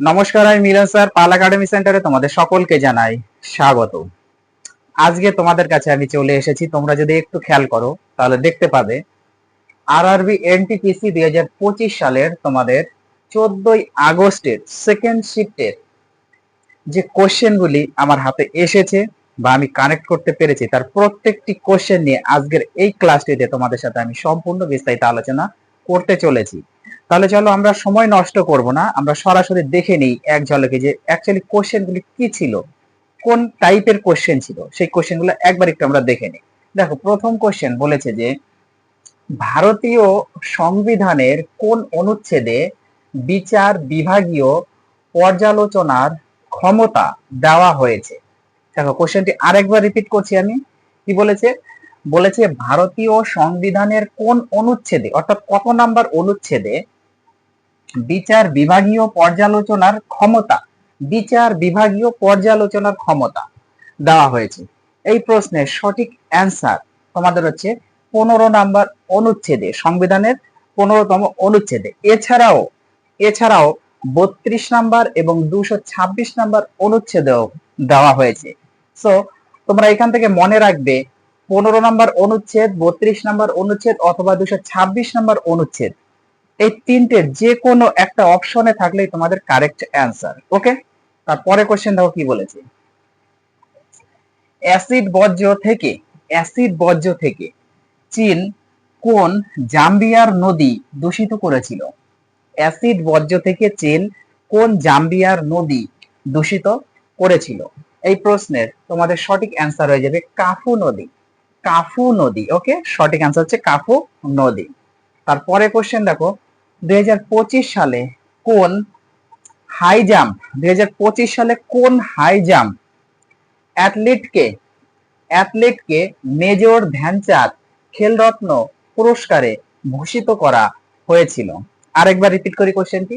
নমস্কার, আমি মিলন স্যার, পাল একাডেমি সেন্টারে তোমাদের সকলকে জানাই স্বাগত। আজকে তোমাদের কাছে আমি চলে এসেছি, তোমরা যদি একটু খেয়াল করো, তাহলে দেখতে পাবে, আরআরবি এনটিপিসি দুই হাজার পঁচিশ সালের তোমাদের চোদ্দই আগস্টের সেকেন্ড শিফটের যে কোশ্চেনগুলি আমার হাতে এসেছে বা আমি কানেক্ট করতে পেরেছি, তার প্রত্যেকটি কোশ্চেন নিয়ে আজকের এই ক্লাসটিতে তোমাদের সাথে আমি সম্পূর্ণ বিস্তারিত আলোচনা করতে চলেছি। তাহলে চলো আমরা সময় নষ্ট করব না, আমরা সরাসরি দেখে নিই এক ঝলকে যে অ্যাকচুয়ালি কোশ্চেনগুলি কি ছিল, কোন টাইপের কোশ্চেন ছিল, সেই কোশ্চেনগুলো একবার একটু আমরা দেখে নিই। দেখো, প্রথম কোশ্চেন বলেছে যে, ভারতীয় সংবিধানের কোন অনুচ্ছেদে বিচার বিভাগীয় পর্যালোচনার ক্ষমতা দেওয়া হয়েছে? দেখো কোশ্চেনটি আরেকবার রিপিট করছি আমি। কি বলেছে? বলেছে ভারতীয় সংবিধানের কোন অনুচ্ছেদে, অর্থাৎ কত নাম্বার অনুচ্ছেদে বিচার বিভাগীয় পর্যালোচনার ক্ষমতা। বিচার বিভাগীয় পর্যালোচনার ক্ষমতা দেওয়া হয়েছে। এই প্রশ্নের সঠিক অ্যান্সার তোমাদের হচ্ছে পনেরো নাম্বার অনুচ্ছেদে, সংবিধানের পনেরোতম অনুচ্ছেদে। এছাড়াও এছাড়াও বত্রিশ নাম্বার এবং দুশো ছাব্বিশ নাম্বার অনুচ্ছেদেও দেওয়া হয়েছে। সো তোমরা এখান থেকে মনে রাখবে, পনেরো নাম্বার অনুচ্ছেদ, বত্রিশ নাম্বার অনুচ্ছেদ অথবা দুশো ছাব্বিশ নাম্বার অনুচ্ছেদ এই তিনটের যে কোনো একটা অপশনে থাকলেই তোমাদের কারেক্ট অ্যান্সার ওকে তারপরে কোশ্চেন দেখো কি বলেছে? অ্যাসিড বর্জ্য থেকে, অ্যাসিড বর্জ্য থেকে চীন কোন জাম্বিয়ার নদী দূষিত করেছিল? অ্যাসিড বর্জ্য থেকে চীন কোন জাম্বিয়ার নদী দূষিত করেছিল? এই প্রশ্নের তোমাদের সঠিক অ্যান্সার হয়ে যাবে কাফু নদী। কাফু নদী ওকে সঠিক অ্যান্সার হচ্ছে কাফু নদী। তারপরে কোশ্চেন দেখো দুই হাজার পঁচিশ সালে কোন হাই জাম্প দুই হাজার পঁচিশ সালে কোন হাই জাম্প অ্যাথলিটকে অ্যাথলিটকে মেজর ধ্যানচাঁদ খেলরত্ন পুরস্কারে ভূষিত করা হয়েছিল। আরেকবার রিপিট করি কোশ্চেনটি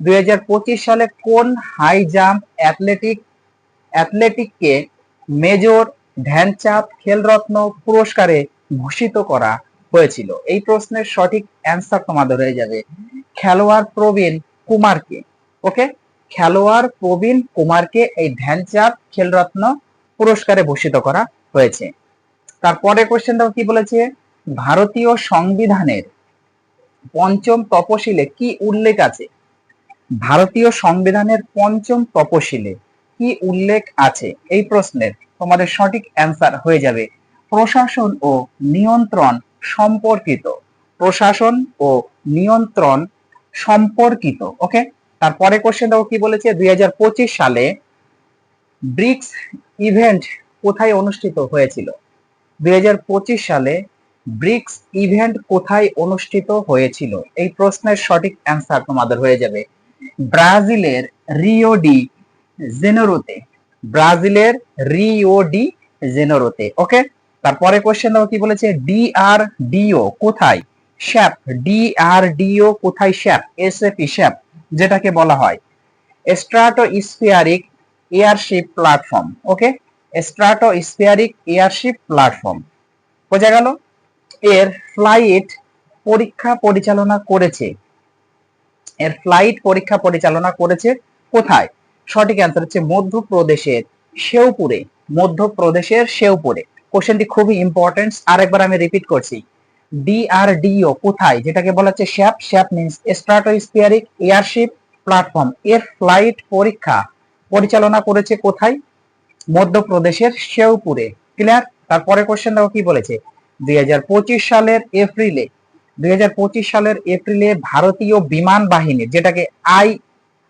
দুই হাজার পঁচিশ সালে কোন হাই জাম্প অ্যাথলেটিক, অ্যাথলেটিককে মেজর ধ্যানচাঁদ খেলরত্ন পুরস্কারে ভূষিত করা হয়েছিল। এই প্রশ্নের সঠিক অ্যান্সার তোমাদের হয়ে যাবে, খেলোয়াড় প্রবীণ কুমারকে। ওকে খেলোয়াড় প্রবীণ কুমারকে এই ধ্যানচাঁদ খেলরত্ন পুরস্কারে ভূষিত করা হয়েছে। তারপরে কোশ্চেন দেখো কি বলেছে? ভারতীয় সংবিধানের পঞ্চম তপশিলে কি উল্লেখ আছে? ভারতীয় সংবিধানের পঞ্চম তপশিলে কি উল্লেখ আছে? এই প্রশ্নের তোমাদের সঠিক অ্যান্সার হয়ে যাবে। প্রশাসন ও নিয়ন্ত্রণ সম্পর্কিত, প্রশাসন ও নিয়ন্ত্রণ সম্পর্কিত ওকে তারপরে কোশ্চেন দেখো কি বলেছে? দুই সালে ব্রিক্স ইভেন্ট কোথায় অনুষ্ঠিত হয়েছিল? দুই সালে ব্রিক্স ইভেন্ট কোথায় অনুষ্ঠিত হয়েছিল? এই প্রশ্নের সঠিক অ্যান্সার তোমাদের হয়ে যাবে। ব্রাজিলের রিও ডি জেনেরোতে, ব্রাজিলের রিও ডি জেনেরোতে ওকে তারপরে কোশ্চেন দেখো কি বলেছে? ডিআরডিও কোথায়? শ্যাপ ডিআরডিও কোথায় শ্যাপ এসএপি শ্যাপ যেটাকে বলা হয়। Stratospheric airship platform okay stratospheric airship platform বোঝা গেল? এর ফ্লাইট পরীক্ষা পরিচালনা করেছে। এর ফ্লাইট পরীক্ষা পরিচালনা করেছে কোথায়? সঠিক অ্যান্সার হচ্ছে মধ্যপ্রদেশের, শেওপুরে। মধ্যপ্রদেশের শেওপুরে। কোশ্চেনটি খুবই ইম্পর্টেন্ট আরেকবার আমি রিপিট করছি। ডিআরডিও কোথায়? যেটাকে বলা হচ্ছে SHAP SHAP means stratospheric airship platform এর ফ্লাইট পরীক্ষা পরিচালনা করেছে কোথায়? মধ্যপ্রদেশের শেওপুরে। ক্লিয়ার তারপরে কোশ্চেন দেখো কি বলেছে? দুই হাজার পঁচিশ সালের এপ্রিলে, দুই হাজার পঁচিশ সালের এপ্রিলে ভারতীয় বিমান বাহিনী, যেটাকে I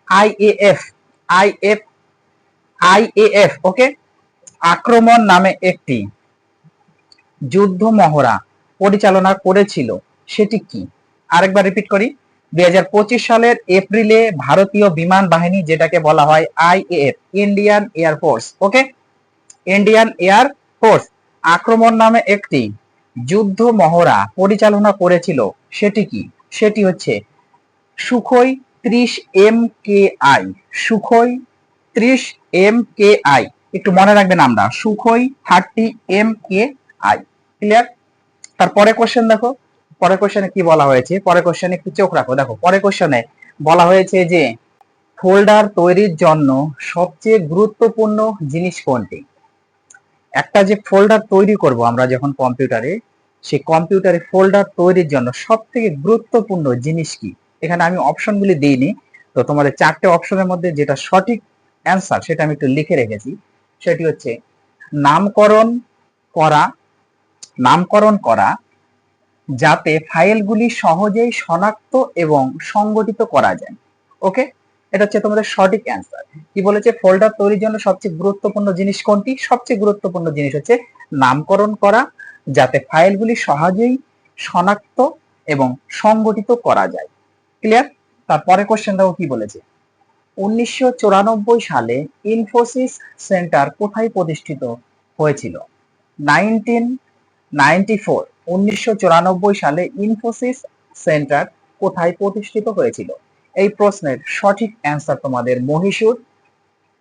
IAF IF IAF okay আক্রমণ নামে একটি। যুদ্ধ মহড়া পরিচালনা করেছিল, সেটি কি? আরেকবার রিপিট করি। দুই হাজার পঁচিশ সালের এপ্রিলে ভারতীয় বিমান বাহিনী, যেটাকে বলা হয় IAF Indian air force, okay? Indian air force, আক্রমণ নামে একটি যুদ্ধ মহড়া পরিচালনা করেছিল, সেটি কি? সেটি হচ্ছে সুখই ত্রিশ এম কে আই, সুখই ত্রিশ এম কে আই, একটু মনে রাখবেন আমরা, Sukhoi thirty M K I. Clear তারপরে কোশ্চেন দেখো। পরের কোশ্চেনে কি বলা হয়েছে? পরে কোশ্চেনে একটু চোখ রাখো। দেখো পরে কোশ্চেনে বলা হয়েছে যে ফোল্ডার তৈরির জন্য সবচেয়ে গুরুত্বপূর্ণ জিনিস কোনটি? একটা যে ফোল্ডার তৈরি করব আমরা যখন কম্পিউটারে সেই কম্পিউটারে ফোল্ডার তৈরির জন্য সব থেকে গুরুত্বপূর্ণ জিনিস কি? এখানে আমি অপশনগুলি দিইনি। তো তোমাদের চারটে অপশনের মধ্যে যেটা সঠিক অ্যান্সার সেটা আমি একটু লিখে রেখেছি। সেটি হচ্ছে, নামকরণ করা নামকরণ করা, যাতে ফাইলগুলি সহজেই শনাক্ত এবং সংগঠিত করা যায়। ওকে এটা হচ্ছে তোমাদের সঠিক অ্যান্সার কি বলেছে? ফোল্ডার তৈরির জন্য সবচেয়ে গুরুত্বপূর্ণ জিনিস কোনটি? সবচেয়ে গুরুত্বপূর্ণ জিনিস হচ্ছে নামকরণ করা, যাতে ফাইলগুলি সহজেই শনাক্ত এবং সংগঠিত করা যায়। ক্লিয়ার তারপরে কোশ্চেন দেখো কি বলেছে? উনিশশো চুরানব্বই সালে ইনফোসিস সেন্টার কোথায় প্রতিষ্ঠিত হয়েছিল? নাইনটিন নাইনটি ফোর, উনিশশো সালে ইনফোসিস সেন্টার কোথায় প্রতিষ্ঠিত হয়েছিল? এই প্রশ্নের সঠিক অ্যান্সার তোমাদের মহীশূর,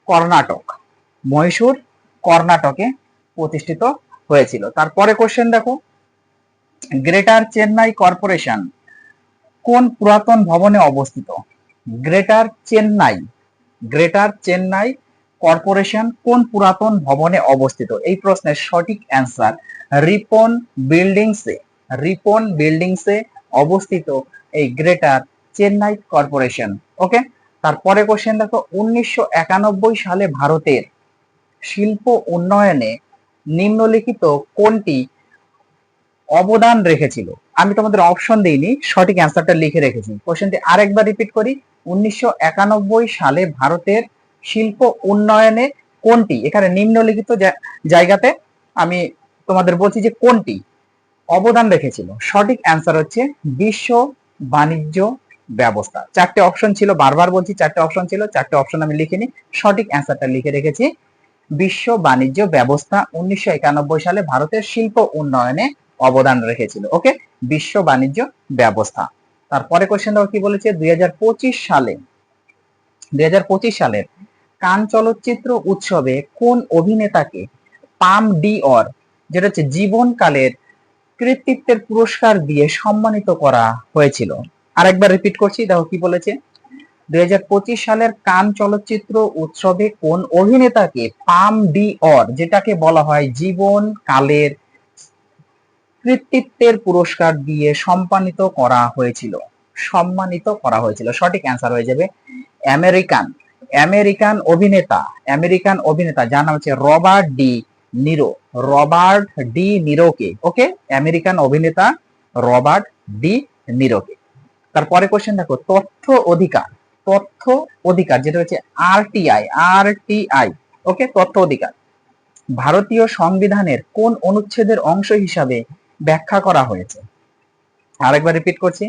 কর্ণাটক। মহীশূর, কর্ণাটকে প্রতিষ্ঠিত হয়েছিল। তারপরে কোশ্চেন দেখো। গ্রেটার চেন্নাই কর্পোরেশন কোন পুরাতন ভবনে অবস্থিত? Greater Chennai Greater Chennai corporation কোন পুরাতন ভবনে অবস্থিত? এই প্রশ্নের সঠিক অ্যান্সার রিপন বিল্ডিংসে রিপন বিল্ডিংসে অবস্থিত এই গ্রেটার চেন্নাই কর্পোরেশন, ওকে? তারপরে কোশ্চেন দেখো, উনিশশো একানব্বই সালে ভারতের শিল্প উন্নয়নে নিম্নলিখিত কোনটি অবদান রেখেছিল? আমি তোমাদের অপশন দিইনি, সঠিক অ্যান্সারটা লিখে রেখেছি। কোশ্চেনটি আরেকবার রিপিট করি, উনিশশো একানব্বই সালে ভারতের শিল্প উন্নয়নে কোনটি? এখানে নিম্নলিখিত জায়গাতে আমি তোমাদের বলছি যে কোনটি? অবদান রেখেছিল। সঠিক অ্যান্সার হচ্ছে বিশ্ব বাণিজ্য ব্যবস্থা। চারটে অপশন ছিল, বারবার বলছি চারটে অপশন ছিল, চারটে অপশন আমি লিখিনি। সঠিক অ্যান্সারটা লিখে রেখেছি। বিশ্ব বাণিজ্য ব্যবস্থা উনিশশো একানব্বই সালে ভারতের শিল্প উন্নয়নে অবদান রেখেছিল। ওকে? বিশ্ব বাণিজ্য ব্যবস্থা। তারপরে কোশ্চেন কি বলেছে? দুই হাজার পঁচিশ সালে, দুই সালের কান চলচ্চিত্র উৎসবে কোন অভিনেতাকে পাম ডি অর যেটা হচ্ছে জীবনকালের কৃতিত্বের পুরস্কার দিয়ে সম্মানিত করা হয়েছিল? আরেকবার রিপিট করছি, দেখো কি বলেছে। দু হাজার পঁচিশ সালের কান চলচ্চিত্র উৎসবে কোন অভিনেতাকে পাম ডি অর যেটাকে বলা হয় জীবন কালের কৃতিত্বের পুরস্কার দিয়ে সম্মানিত করা হয়েছিল? সম্মানিত করা হয়েছিল। সঠিক অ্যান্সার হয়ে যাবে আমেরিকান আমেরিকান অভিনেতা আমেরিকান অভিনেতা, যার নাম হচ্ছে Robert De Niro Robert De নিরোকে okay American অভিনেতা রবার্ট ডি নিরোকে তারপরে কোশ্চেন দেখো, তথ্য অধিকার তথ্য অধিকার, যেটা হচ্ছে আরটিআই আরটিআই ওকে তথ্য অধিকার। ভারতীয় সংবিধানের কোন অনুচ্ছেদের অংশ হিসাবে ব্যাখ্যা করা হয়েছে? আরেকবার রিপিট করছি।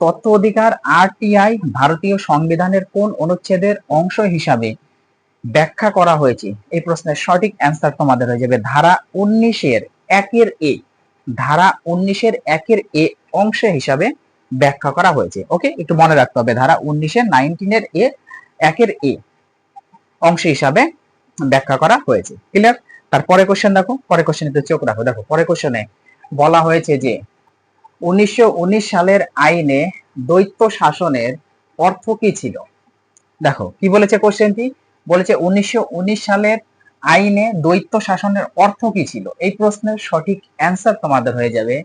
তথ্য অধিকার আরটিআই ভারতীয় সংবিধানের কোন অনুচ্ছেদের অংশ হিসাবে ব্যাখ্যা করা হয়েছে? এই প্রশ্নের সঠিক অ্যান্সার তোমাদের হয়ে যাবে ধারা উনিশের একের এ ধারা উনিশের একের এ অংশ হিসাবে ব্যাখ্যা করা হয়েছে। ওকে একটু মনে রাখতে হবে, ধারা উনিশের নাইনটিনের এ একের এ অংশ হিসাবে ব্যাখ্যা করা হয়েছে। ক্লিয়ার তারপরে কোশ্চেন দেখো, পরে কোশ্চেনে চোখ রাখো। দেখো, পরে কোশ্চেনে বলা হয়েছে যে উনিশশো উনিশ সালের আইনে দ্বৈত শাসনের অর্থ কি ছিল? দেখো, কি বলেছে কোশ্চেনটি? বলেছে উনিশশো উনিশ সালের আইনে দ্বৈত শাসনের অর্থ কি ছিল? এই প্রশ্নের সঠিক অ্যান্সার তোমাদের হয়ে যাবে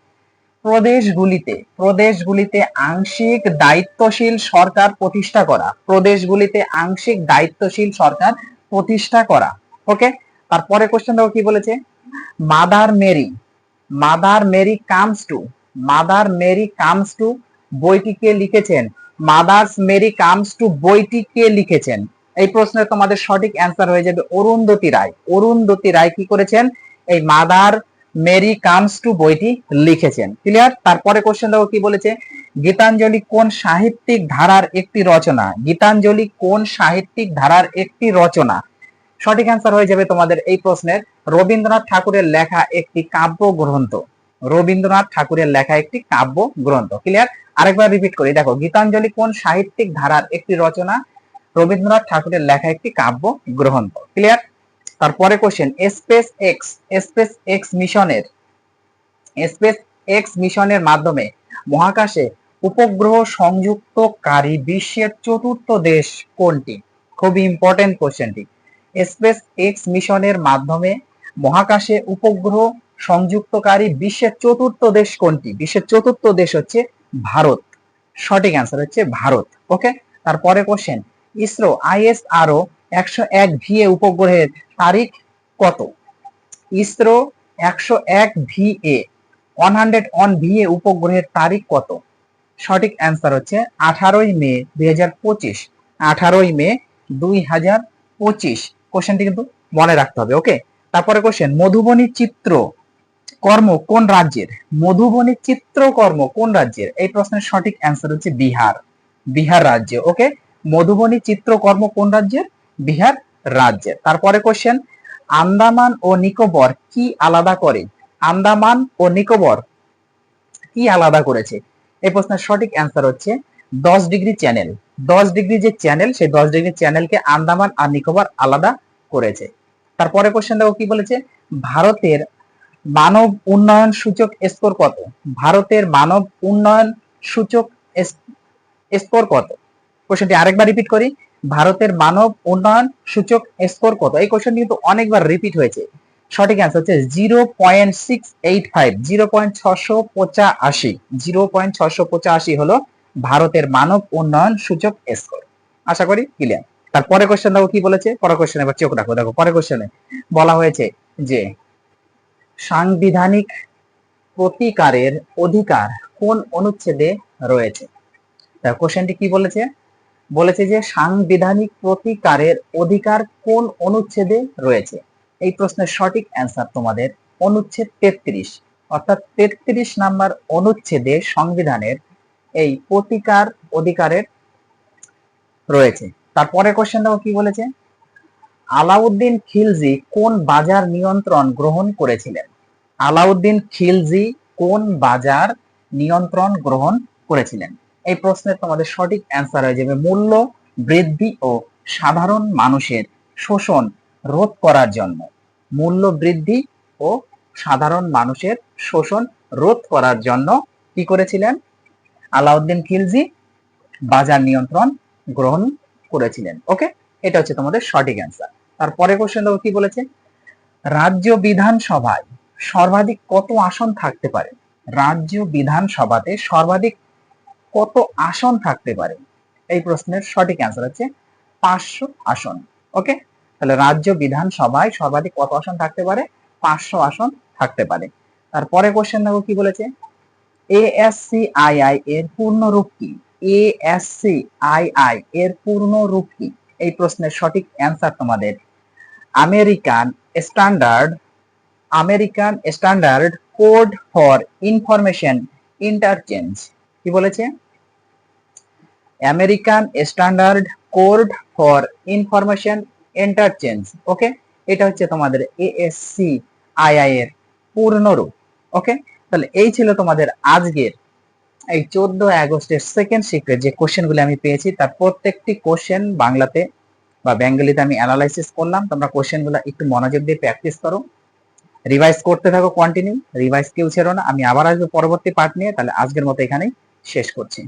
প্রদেশগুলিতে। প্রদেশগুলিতে আংশিক দায়িত্বশীল সরকার প্রতিষ্ঠা করা। প্রদেশগুলিতে আংশিক দায়িত্বশীল সরকার প্রতিষ্ঠা করা। ওকে? তারপরে কোশ্চেন দেখো কি বলেছে? Mother Mary. Mother Mary comes to Mother Mary comes to বইটি কে লিখেছেন? মাদার্স মেরি কামস টু বইটি কে লিখেছেন? এই প্রশ্নের তোমাদের সঠিক অ্যান্সার হয়ে যাবে অরুন্ধতী রায়। অরুন্ধতী রায় কি করেছেন? এই মাদার মেরি কামস টু বইটি লিখেছেন। ক্লিয়ার তারপরে কোশ্চেন দেখো কি বলেছে? গীতাঞ্জলি কোন সাহিত্যিক ধারার একটি রচনা? গীতাঞ্জলি কোন সাহিত্যিক ধারার একটি রচনা? সঠিক অ্যান্সার হয়ে যাবে তোমাদের এই প্রশ্নের। রবীন্দ্রনাথ ঠাকুরের লেখা একটি কাব্য গ্রন্থ রবীন্দ্রনাথ ঠাকুরের লেখা একটি কাব্য গ্রন্থ। ক্লিয়ার আরেকবার রিপিট করি। দেখো, গীতাঞ্জলি কোন সাহিত্যিক ধারার একটি রচনা? রবীন্দ্রনাথ ঠাকুরের লেখা একটি কাব্য গ্রন্থ। ক্লিয়ার তারপরে question space x space x মিশনের স্পেস এক্স মিশনের মাধ্যমে মহাকাশে উপগ্রহ সংযুক্তকারী বিশ্বের চতুর্থ দেশ কোনটি? খুবই ইম্পর্টেন্ট কোশ্চেনটি স্পেস এক্স মিশনের মাধ্যমে মহাকাশে উপগ্রহ সংযুক্তকারী বিশ্বের চতুর্থ দেশ কোনটি? বিশ্বের চতুর্থ দেশ হচ্ছে ভারত। সঠিক অ্যান্সার হচ্ছে ভারত। ওকে তারপরে কোশ্চেন ইসরো আইএসআরও একশো এক ভিএ উপগ্রহের তারিখ কত? ইসরো একশো এক VA one hundred one VA উপগ্রহের তারিখ কত? সঠিক অ্যান্সার হচ্ছে আঠারোই মে দুই হাজার পঁচিশ। আঠারোই মে দুই হাজার পঁচিশ। কোশ্চেনটি কিন্তু মনে রাখতে হবে। ওকে তারপরে কোশ্চেন মধুবনী চিত্র কর্ম কোন রাজ্যের? মধুবনী চিত্রকর্ম কোন রাজ্যের? এই প্রশ্নের সঠিক অ্যান্সার হচ্ছে বিহার। বিহার রাজ্য ওকে মধুবনী চিত্রকর্ম কোন রাজ্যের? বিহার রাজ্যের। তারপরে কোশ্চেন আন্দামান ও নিকোবর কি আলাদা করে? আন্দামান ও নিকোবর কি আলাদা করেছে? এই প্রশ্নের সঠিক অ্যান্সার হচ্ছে দশ ডিগ্রি চ্যানেল দশ ডিগ্রি যে চ্যানেল সেই দশ ডিগ্রি চ্যানেলকে আন্দামান আর নিকোবর আলাদা করেছে। তারপরে কোশ্চেন দেখো কি বলেছে? ভারতের মানব উন্নয়ন সূচক স্কোর কত? ভারতের মানব উন্নয়ন সূচক স্কোর কত? কোশ্চেনটি আরেকবার রিপিট করি। ভারতের মানব উন্নয়ন সূচক স্কোর কত? এই কোশ্চেন কিন্তু অনেকবার রিপিট হয়েছে। সঠিক অ্যান্সার হচ্ছে zero point six eight five zero point ছশো পঁচাশি জিরো পয়েন্ট ছশো পঁচাশি হলো ভারতের মানব উন্নয়ন সূচক স্কোর। আশা করি ক্লিয়ার তারপরে কোশ্চেন দেখো কি বলেছে? পরের কোশ্চেন এবার চোখ রাখো। দেখো, পরের কোশ্চেনে বলা হয়েছে যে সাংবিধানিক প্রতিকারের অধিকার কোন অনুচ্ছেদে রয়েছে? কোশ্চেনটি কি বলেছে? বলেছে যে সাংবিধানিক প্রতিকারের অধিকার কোন অনুচ্ছেদে রয়েছে? এই প্রশ্নের সঠিক অ্যান্সার তোমাদের অনুচ্ছেদ তেত্রিশ, অর্থাৎ তেত্রিশ নাম্বার অনুচ্ছেদে সংবিধানের এই প্রতিকার অধিকারের রয়েছে। তারপরে কোশ্চেন দেখো কি বলেছে? আলাউদ্দিন খিলজি কোন বাজার নিয়ন্ত্রণ গ্রহণ করেছিলেন? আলাউদ্দিন খিলজি কোন বাজার নিয়ন্ত্রণ গ্রহণ করেছিলেন? এই প্রশ্নের তোমাদের সঠিক অ্যান্সার হয়ে যাবে মূল্য, বৃদ্ধি ও সাধারণ মানুষের শোষণ রোধ করার জন্য। মূল্য, বৃদ্ধি ও সাধারণ মানুষের শোষণ রোধ করার জন্য কি করেছিলেন? আলাউদ্দিন খিলজি বাজার নিয়ন্ত্রণ গ্রহণ করেছিলেন। ওকে এটা হচ্ছে তোমাদের সঠিক অ্যান্সার তারপরে কোশ্চেন দেখো কি বলেছে? রাজ্য বিধানসভায় সর্বাধিক কত আসন থাকতে পারে? রাজ্য বিধানসভাতে সর্বাধিক কত আসন থাকতে পারে? এই প্রশ্নের সঠিক অ্যান্সার হচ্ছে পাঁচশো আসন ওকে তাহলে রাজ্য বিধানসভায় সর্বাধিক কত আসন থাকতে পারে? পাঁচশো আসন থাকতে পারে। তারপরে কোশ্চেন দেখো কি বলেছে? এএসসি আইআই এর পূর্ণ রূপ কি? এএসসি আইআই এর পূর্ণ রূপ কি? এই প্রশ্নের সঠিক অ্যান্সার তোমাদের American standard American standard code for information interchange. কি বলেছে? American standard code for information interchange. Okay? এটা হচ্ছে তোমাদের এএসসি আইআই এর পূর্ণরূপ। ওকে? তাহলে এই ছিল তোমাদের আজকের এই চোদ্দ আগস্টের সেকেন্ড শিফটের যে কোশ্চেনগুলো আমি পেয়েছি, তার প্রত্যেকটি কোশ্চেন বাংলাতে বা বেঙ্গলিতে আমি অ্যানালাইসিস করলাম, তোমরা কোশ্চেনগুলো একটু মনোযোগ দিয়ে প্র্যাকটিস করো। রিভাইজ করতে থাকো কন্টিনিউ রিভাইজ কেউ ছেড়ো না। আমি আবার আসব পরবর্তী পার্ট নিয়ে, তাহলে আজকের মতো এখানেই শেষ করছি।